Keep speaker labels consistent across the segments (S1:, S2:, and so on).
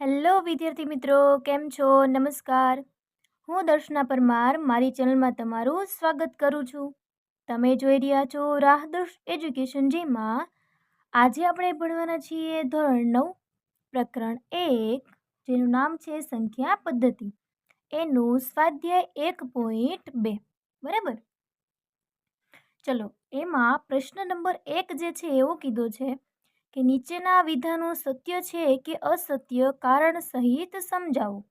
S1: Hello વિદ્યાર્થી મિત્રો, કેમ છો? નમસ્કાર. હું દર્શના પરમાર, મારી ચેનલમાં તમારું સ્વાગત કરું છું. તમે જોઈ રહ્યા છો રાહદર્શ એજ્યુકેશન જેમાં આજે આપણે ભણવાના છીએ ધોરણ નવ, પ્રકરણ એક, જેનું નામ છે સંખ્યા પદ્ધતિ. એનું સ્વાધ્યાય એક પોઈન્ટ બે, બરાબર? ચલો, એમાં પ્રશ્ન નંબર એક જે છે, એવો કીધો છે કે નીચેના વિધાનો સત્ય છે કે અસત્ય કારણ સહિત સમજાવો.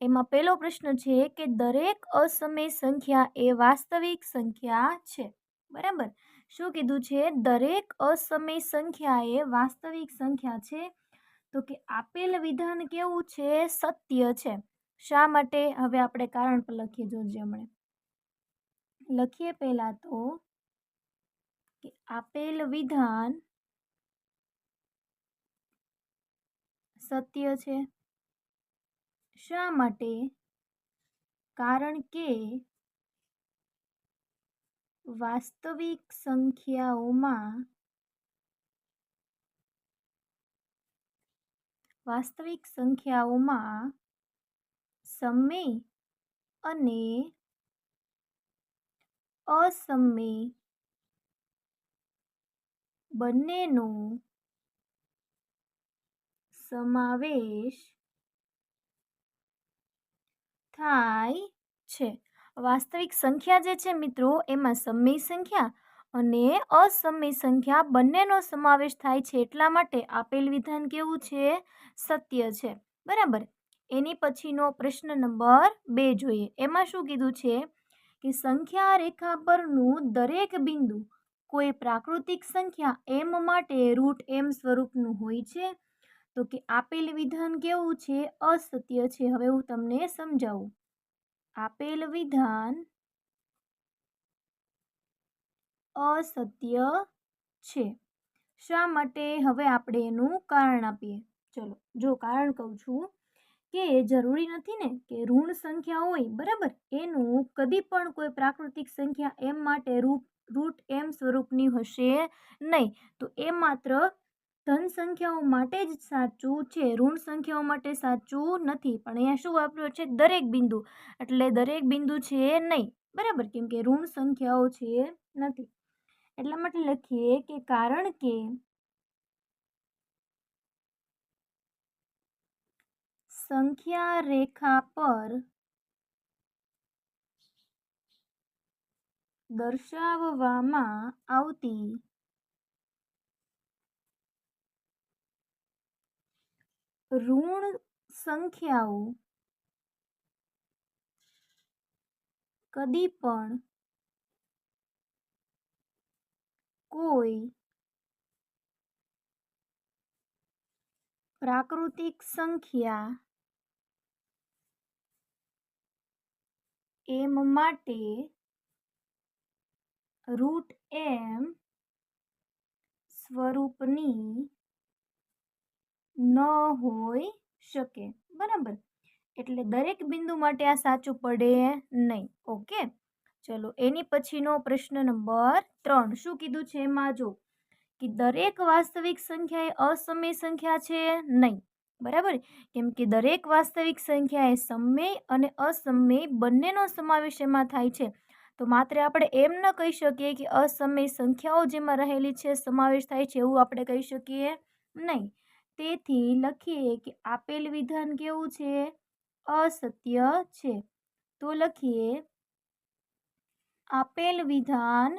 S1: એમાં પહેલો પ્રશ્ન છે કે દરેક અસમય સંખ્યા એ વાસ્તવિક સંખ્યા છે. બરાબર? શું કીધું છે? દરેક અસમય સંખ્યા એ વાસ્તવિક સંખ્યા છે? તો કે આપેલ વિધાન કેવું છે? સત્ય છે. શા માટે? હવે આપણે કારણ પર લખીએ જોજે હમણાં. લખીએ પહેલાં તો કે આપેલ વિધાન સત્ય છે? શા માટે? કારણ કે વાસ્તવિક સંખ્યાઓમાં વાસ્તવિક સંખ્યાઓમાં સમય અને અસમય બંનેનો સમાવેશ થાય છે. વાસ્તવિક સંખ્યા જે છે મિત્રો, એમાં સમય સંખ્યા અને અસમય સંખ્યા બંનેનો સમાવેશ થાય છે. એટલા માટે આપેલ વિધાન કેવું છે? સત્ય છે. બરાબર? એની પછીનો પ્રશ્ન નંબર બે જોઈએ. એમાં શું કીધું છે કે સંખ્યા રેખા પરનું દરેક બિંદુ કોઈ પ્રાકૃતિક સંખ્યા એમ માટે રૂટ એમ સ્વરૂપનું હોય છે. તો કે આપેલ વિધાન કેવું છે? અસત્ય છે. હવે હું તમને સમજાવું. આપેલ વિધાન અસત્ય છે. શા માટે? હવે આપણે એનું કારણ આપીએ. ચલો, જો કારણ કહું છું કે જરૂરી નથી ને કે ઋણ સંખ્યા હોય, બરાબર? એનું કદી પણ કોઈ પ્રાકૃતિક સંખ્યા એમ માટે રૂપ રૂટ એમ સ્વરૂપની હશે નહીં. તો એ માત્ર ધન સંખ્યાઓ માટે જ સાચું છે, ઋણ સંખ્યાઓ માટે સાચું નથી. પણ અહીંયા શું વાપર્યો છે? દરેક બિંદુ. એટલે દરેક બિંદુ છે નહીં. બરાબર? કેમ કે ઋણ સંખ્યાઓ છે નથી. એટલા માટે લખીએ કે કારણ કે સંખ્યા રેખા પર દર્શાવવામાં આવતી ઋણ સંખ્યાઓ કદી પણ કોઈ પ્રાકૃતિક સંખ્યા એમ માટે રૂટ એમ સ્વરૂપની ન હોઈ શકે. બરાબર? એટલે દરેક બિંદુ માટે આ સાચું પડે નહીં. ઓકે? ચલો, એની પછીનો પ્રશ્ન નંબર ત્રણ. શું કીધું છે એમાં? જો, કે દરેક વાસ્તવિક સંખ્યા એ અસમય સંખ્યા છે નહીં. બરાબર? કેમ કે દરેક વાસ્તવિક સંખ્યા એ સમય અને અસમય બંનેનો સમાવેશ એમાં થાય છે. તો માત્ર આપણે એમ ન કહી શકીએ કે અસમય સંખ્યાઓ જેમાં રહેલી છે, સમાવેશ થાય છે એવું આપણે કહી શકીએ નહીં. તેથી લખીએ કે આપેલ વિધાન કેવું છે? અસત્ય છે. તો લખીએ, આપેલ વિધાન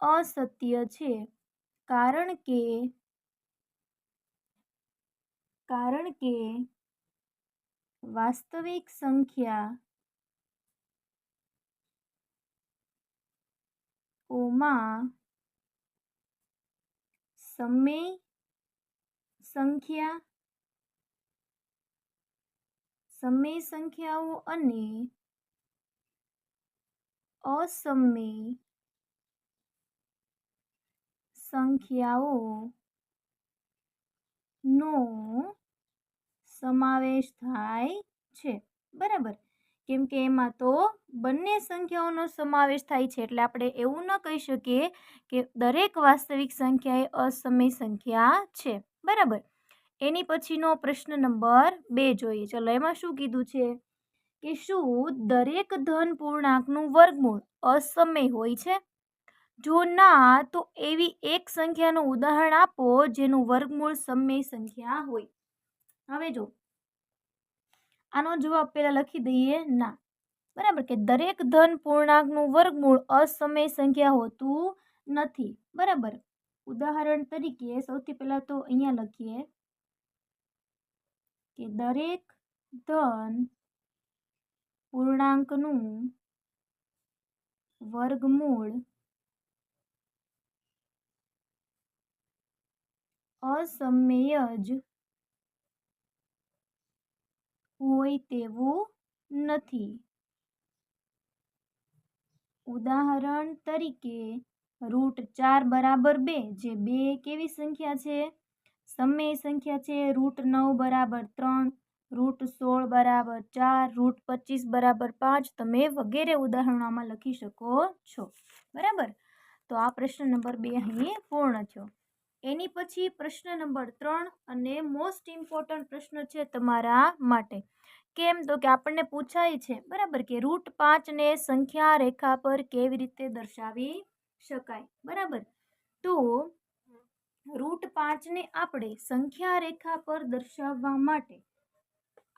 S1: અસત્ય છે. કારણ કે કારણ કે વાસ્તવિક સંખ્યા ઓમાં સમય સંખ્યા, સમય સંખ્યાઓ અને અસમય સંખ્યાઓ નો સમાવેશ થાય છે. બરાબર? કેમ કે એમાં તો બંને સંખ્યાઓનો સમાવેશ થાય છે, એટલે આપણે એવું ન કહી શકીએ કે દરેક વાસ્તવિક સંખ્યા એ અસમય સંખ્યા છે. બરાબર. એની પછીનો પ્રશ્ન નંબર બે જોઈએ. ચલો, એમાં શું કીધું છે? કે શું દરેક ધન પૂર્ણાંકનું વર્ગમૂળ અસમય હોય છે? જો ના, તો એવી એક સંખ્યાનું ઉદાહરણ આપો જેનું વર્ગમૂળ સમય સંખ્યા હોય. હવે જો, આનો જવાબ પહેલાં લખી દઈએ. ના. બરાબર કે દરેક ધન પૂર્ણાંકનું વર્ગમૂળ અસમય સંખ્યા હોતું નથી. બરાબર. ઉદાહરણ તરીકે સૌથી પહેલા તો અહીંયા લખીએ કે દરેક ધન પૂર્ણાંકનું વર્ગમૂળ અસમય જ હોય તેવું નથી. ઉદાહરણ તરીકે રૂટ ચાર બરાબર બે જે બે કેવી સંખ્યા છે? સમય સંખ્યા છે રૂટ નવ બરાબર ત્રણ, રૂટ સોળ બરાબર ચાર, રૂટ પચીસ બરાબર પાંચ. તમે વગેરે ઉદાહરણોમાં લખી શકો છો. બરાબર? તો આ પ્રશ્ન નંબર બે અહીં પૂર્ણ થયો. એની પછી પ્રશ્ન નંબર ત્રણ અને મોસ્ટ ઇમ્પોર્ટન્ટ પ્રશ્ન છે તમારા માટે. કેમ? તો કે આપણને પૂછાય છે. બરાબર? કે રૂટ પાંચને સંખ્યા રેખા પર કેવી રીતે દર્શાવી શકાય, બરાબર? તો રૂટ પાંચને આપણે સંખ્યા રેખા પર દર્શાવવા માટે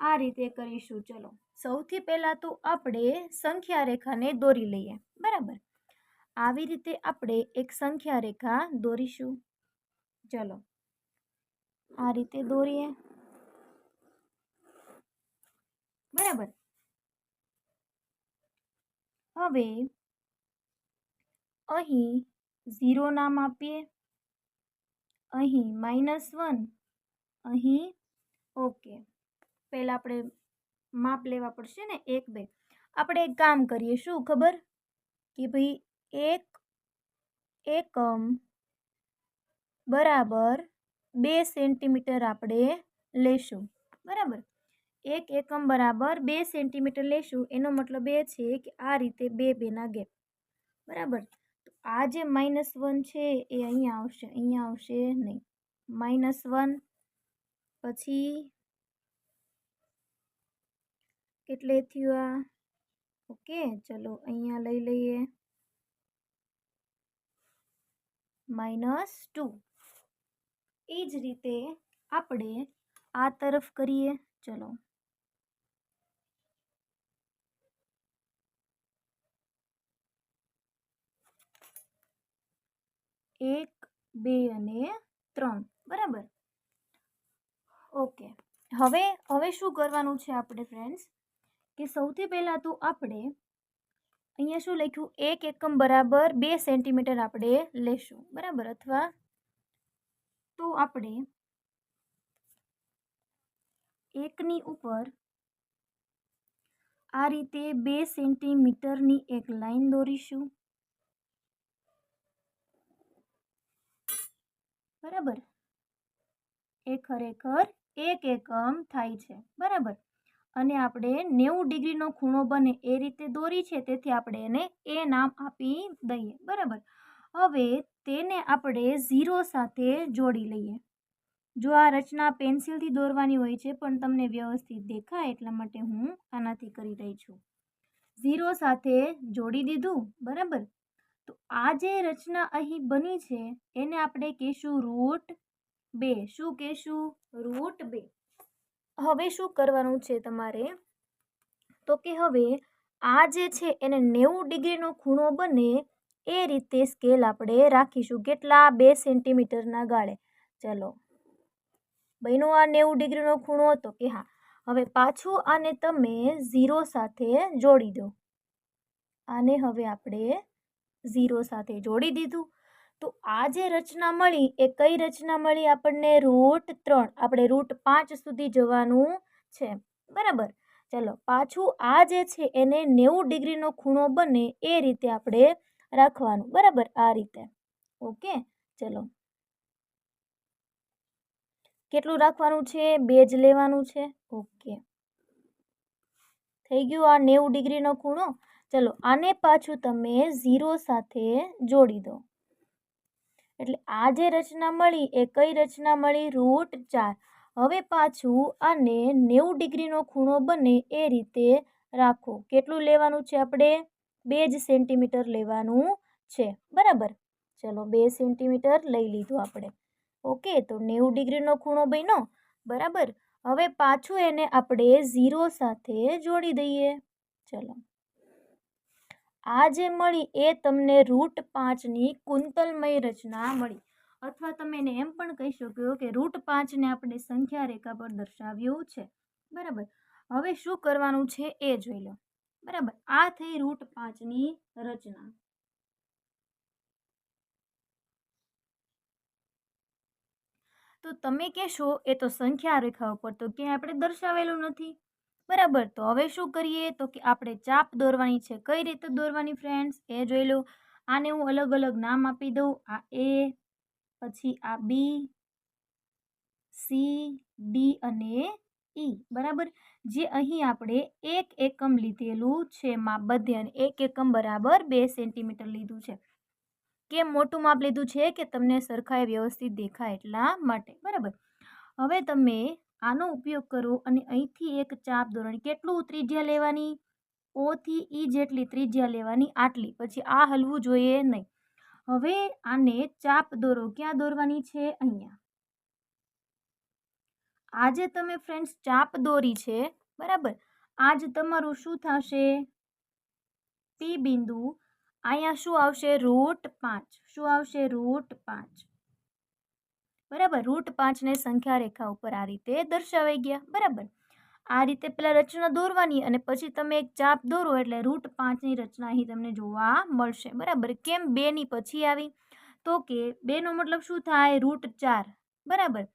S1: આ રીતે કરીશું. ચલો, સૌથી પહેલાં તો આપણે સંખ્યા રેખાને દોરી લઈએ, બરાબર? આવી રીતે આપણે એક સંખ્યા રેખા દોરીશું. ચલો, આ રીતે દોરીએ. બરાબર? હવે અહીં ઝીરો નામ આપીએ. અહીં માઇનસ વન અહીં ઓકે પહેલાં આપણે માપ લેવા પડશે ને એક બે. આપણે એક કામ કરીએ, શું ખબર? કે ભાઈ એક, એકમ બરાબર બે સેન્ટીમીટર આપણે લેશું. બરાબર? એક એકમ બરાબર બે સેન્ટીમીટર લેશું, એનો મતલબ એ છે કે આ રીતે બે બેના ગેપ. બરાબર? આ જે માઇનસ વન છે, એ અહીંયા આવશે અહીંયા આવશે નહીં. માઇનસ વન પછી કેટલે થયું આ? ઓકે, ચલો અહીંયા લઈ લઈએ. માઇનસ ટુ એ જ રીતે આપણે આ તરફ કરીએ. ચલો. એક, બે અને ત્રણ. બરાબર? ઓકે. હવે હવે શું કરવાનું છે આપણે ફ્રેન્ડ્સ કે સૌથી પહેલાં તો આપણે અહીંયા શું લખ્યું? એક એકમ બરાબર બે સેન્ટીમીટર આપણે લેશું. બરાબર? અથવા તો આપણે એકની ઉપર આ રીતે બે સેન્ટીમીટરની એક લાઈન દોરીશું. બરાબર? એ ખરેખર એક એકમ થાય છે, બરાબર? અને આપણે નેવું ડિગ્રીનો ખૂણો બને એ રીતે દોરી છે, તેથી આપણે એને એ નામ આપી દઈએ, બરાબર? હવે તેને આપણે ઝીરો સાથે જોડી લઈએ. જો આ રચના પેન્સિલથી દોરવાની હોય છે, પણ તમને વ્યવસ્થિત દેખાય એટલા માટે હું આનાથી કરી રહી છું. ઝીરો સાથે જોડી દીધું, બરાબર? તો આ જે રચના અહીં બની છે, એને આપણે કહીશું રૂટ બે. શું કહેશું? રૂટ બે. હવે શું કરવાનું છે તમારે? તો કે હવે આ જે છે, એને નેવું ડિગ્રીનો ખૂણો બને એ રીતે સ્કેલ આપણે રાખીશું. કેટલા? બે સેન્ટીમીટરના ગાળે. ચલો. બહેનો આ નેવું ડિગ્રીનો ખૂણો હતો કે હા. હવે પાછું આને તમે ઝીરો સાથે જોડી દો. આને હવે આપણે ઝીરો સાથે જોડી દીધું. તો આ જે રચના મળી, એ કઈ રચના મળી આપણને? રૂટ ત્રણ. આપણે રૂટ પાંચ સુધી જવાનું છે. બરાબર? ચલો, પાછું આ જે છે, એને નેવું ડિગ્રીનો ખૂણો બને એ રીતે આપણે રાખવાનું. બરાબર? આ રીતે. ઓકે? ચલો. કેટલું રાખવાનું છે? બે જ લેવાનું છે. ઓકે. થઈ ગયું આ નેવું ડિગ્રીનો ખૂણો? ચલો, આને પાછું તમે ઝીરો સાથે જોડી દો. એટલે આ જે રચના મળી એ કઈ રચના મળી? રૂટ ચાર. હવે પાછું આને નેવું ડિગ્રીનો ખૂણો બને એ રીતે રાખો. કેટલું લેવાનું છે આપણે? બે જ સેન્ટીમીટર લેવાનું છે. બરાબર? ચલો, બે સેન્ટીમીટર લઈ લીધું આપણે. ઓકે, તો નેવું ડિગ્રીનો ખૂણો બન્યો. બરાબર? હવે પાછું એને આપણે ઝીરો સાથે જોડી દઈએ. ચલો. આ જે મળી એ તમને રૂટ પાંચની કુંતલમય રચના મળી. અથવા તમે એને એમ પણ કહી શકો કે રૂટ પાંચને આપણે સંખ્યા રેખા પર દર્શાવ્યું છે. બરાબર? હવે શું કરવાનું છે એ જોઈ લો. બરાબર? આ થઈ રૂટ પાંચની રચના. તો તમે કહેશો એ તો સંખ્યા રેખા ઉપર, તો ક્યાંય આપણે દર્શાવેલું નથી. બરાબર. તો હવે શું કરીએ? તો કે આપણે ચાપ દોરવાની છે. કઈ રીતે દોરવાની ફ્રેન્ડ્સ એ જોઈ લો. આને હું અલગ અલગ નામ આપી દઉં. આ એ, પછી આ બી, સી, ડી અને ઈ. બરાબર? જે અહીં આપણે એક એકમ લીધેલું છે માપ બધે અને એક એકમ બરાબર બે સેન્ટીમીટર લીધું છે. કેમ મોટું માપ લીધું છે? કે તમને સરખાએ વ્યવસ્થિત દેખાય એટલા માટે. બરાબર? હવે તમે આનો ઉપયોગ કરો અને અહીંથી એક ચાપ દોરવાની કેટલું ત્રિજ્યા લેવાની? ઓથી ઈ જેટલી ત્રિજ્યા લેવાની આટલી, પછી આ હલવું જોઈએ નહીં. હવે આને ચાપ દોરો, ક્યાં દોરવાની છે? અહીંયા. આજે તમે ફ્રેન્ડ્સ ચાપ દોરી છે, બરાબર? આજ તમારું શું થશે? પી બિંદુ. અહીંયા શું આવશે? રૂટ પાંચ. શું આવશે? રૂટ પાંચ. બરાબર? રૂટ પાંચને સંખ્યા રેખા ઉપર આ રીતે દર્શાવાઈ ગયા, બરાબર? આ રીતે પેલા રચના દોરવાની અને પછી તમે એક ચાપ દોરો એટલે રૂટ પાંચની રચના અહીં તમને જોવા મળશે, બરાબર? કેમ બેની પછી આવી? તો કે બેનો મતલબ શું થાય? રૂટ ચાર, બરાબર?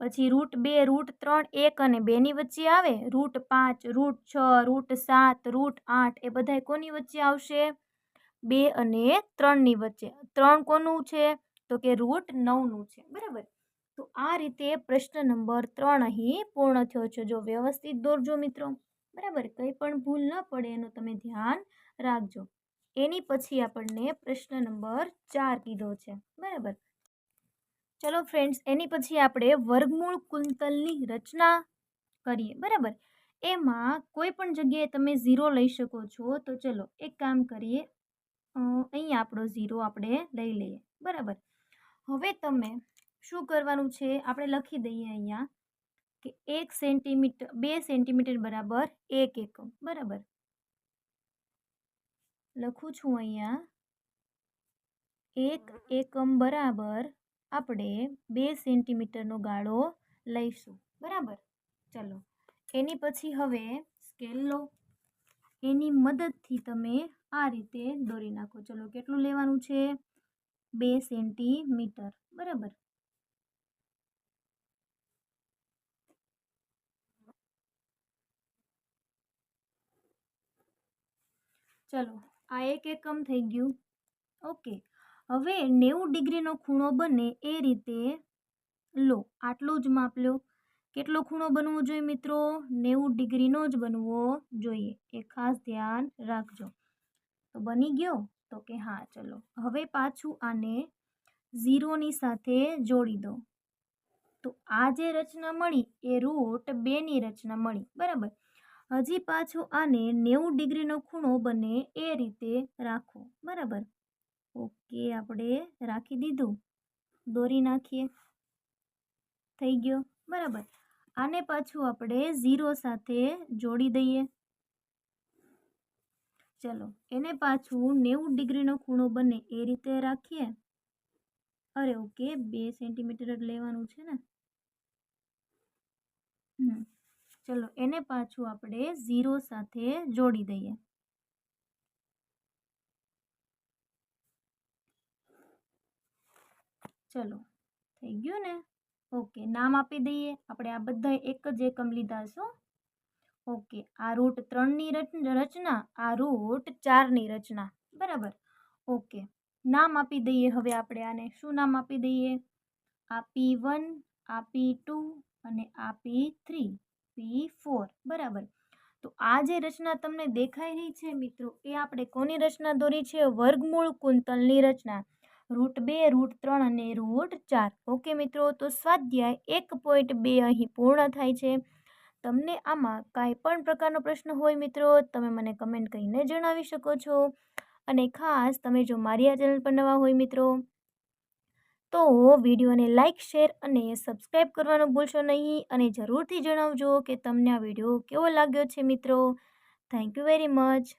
S1: પછી રૂટ બે, રૂટ ત્રણ, એક અને બેની વચ્ચે આવે? રૂટ પાંચ, રૂટ છ, રૂટ સાત, રૂટ આઠ, એ બધા કોની વચ્ચે આવશે? બે અને ત્રણની વચ્ચે. ત્રણ કોનું છે? તો કે રૂટ નવનું છે, બરાબર? તો આ રીતે પ્રશ્ન નંબર ત્રણ અહીં પૂર્ણ થયો છે. જો વ્યવસ્થિત દોરજો મિત્રો. બરાબર? કંઈ પણ ભૂલ ન પડે એનું તમે ધ્યાન રાખજો. એની પછી આપણને પ્રશ્ન નંબર ચાર કીધો છે. બરાબર? ચલો ફ્રેન્ડ્સ, એની પછી આપણે વર્ગમૂળ કુંતલની રચના કરીએ. બરાબર? એમાં કોઈ પણ જગ્યાએ તમે ઝીરો લઈ શકો છો. તો ચલો એક કામ કરીએ. અહીંયા આપણો ઝીરો આપણે લઈ લઈએ. બરાબર? હવે તમે શું કરવાનું છે? આપણે લખી દઈએ અહીંયા કે એક સેન્ટીમીટર બે સેન્ટીમીટર બરાબર એક એકમ, બરાબર? લખું છું અહીંયા. એક એકમ બરાબર આપણે બે સેન્ટીમીટરનો ગાળો લઈશું, બરાબર? ચલો, એની પછી હવે સ્કેલ લો. એની મદદથી તમે આ રીતે દોરી નાખો. ચલો, કેટલું લેવાનું છે? બે સેન્ટીમીટર, બરાબર? ચલો, આ એક એકમ થઈ ગયું. ઓકે, હવે નેવું ડિગ્રીનો ખૂણો બને એ રીતે લો, આટલું જ માપ લો. કેટલો ખૂણો બનવો જોઈએ મિત્રો? નેવું ડિગ્રીનો જ બનવો જોઈએ. એ ખાસ ધ્યાન રાખજો. તો બની ગયો? તો કે હા, ચલો. હવે પાછું આને ઝીરોની સાથે જોડી દો. તો આ જે રચના મળી, એ રૂટ બેની રચના મળી, બરાબર? હજી પાછું આને નેવું ડિગ્રીનો ખૂણો બને એ રીતે રાખો. બરાબર? ઓકે, આપણે રાખી દીધું. દોરી નાખીએ. થઈ ગયો. બરાબર. આને પાછું આપણે ઝીરો સાથે જોડી દઈએ. ચલો, એને પાછું નેવું ડિગ્રીનો ખૂણો બને એ રીતે રાખીએ. અરે, ઓકે, બે સેન્ટીમીટર જ લેવાનું છે ને? હમ. ચલો, એને પાછું આપણે ઝીરો સાથે જોડી દઈએ. ચલો, થઈ ગયું ને? ઓકે, નામ આપી દઈએ. આપણે આ બધા એક જ એકમ લીધા છો ઓકે, આ રૂટ ત્રણની રચના, આ રૂટ ચારની રચના. બરાબર? ઓકે, નામ આપી દઈએ હવે આપણે આને. શું નામ આપી દઈએ? આ પી વન આ પી ટુ અને આ પી થ્રી પી ફોર, બરાબર. તો આ જે રચના તમને દેખાઈ રહી છે મિત્રો, એ આપણે કોની રચના દોરી છે? વર્ગમૂળ કુંતલની રચના. રૂટ બે, રૂટ ત્રણ અને રૂટ ચાર. ઓકે મિત્રો, તો સ્વાધ્યાય એક પોઈન્ટ બે અહીં પૂર્ણ થાય છે. તમને આમાં કાંઈ પણ પ્રકારનો પ્રશ્ન હોય મિત્રો, તમે મને કમેન્ટ કરીને જણાવી શકો છો. અને ખાસ, તમે જો મારી આ ચેનલ પર નવા હોય મિત્રો તો વિડીયોને લાઇક શેર અને સબસ્ક્રાઈબ કરવાનું ભૂલશો નહીં અને જરૂરથી જણાવજો કે તમને આ વીડિયો કેવો લાગ્યો છે મિત્રો. Thank you very much.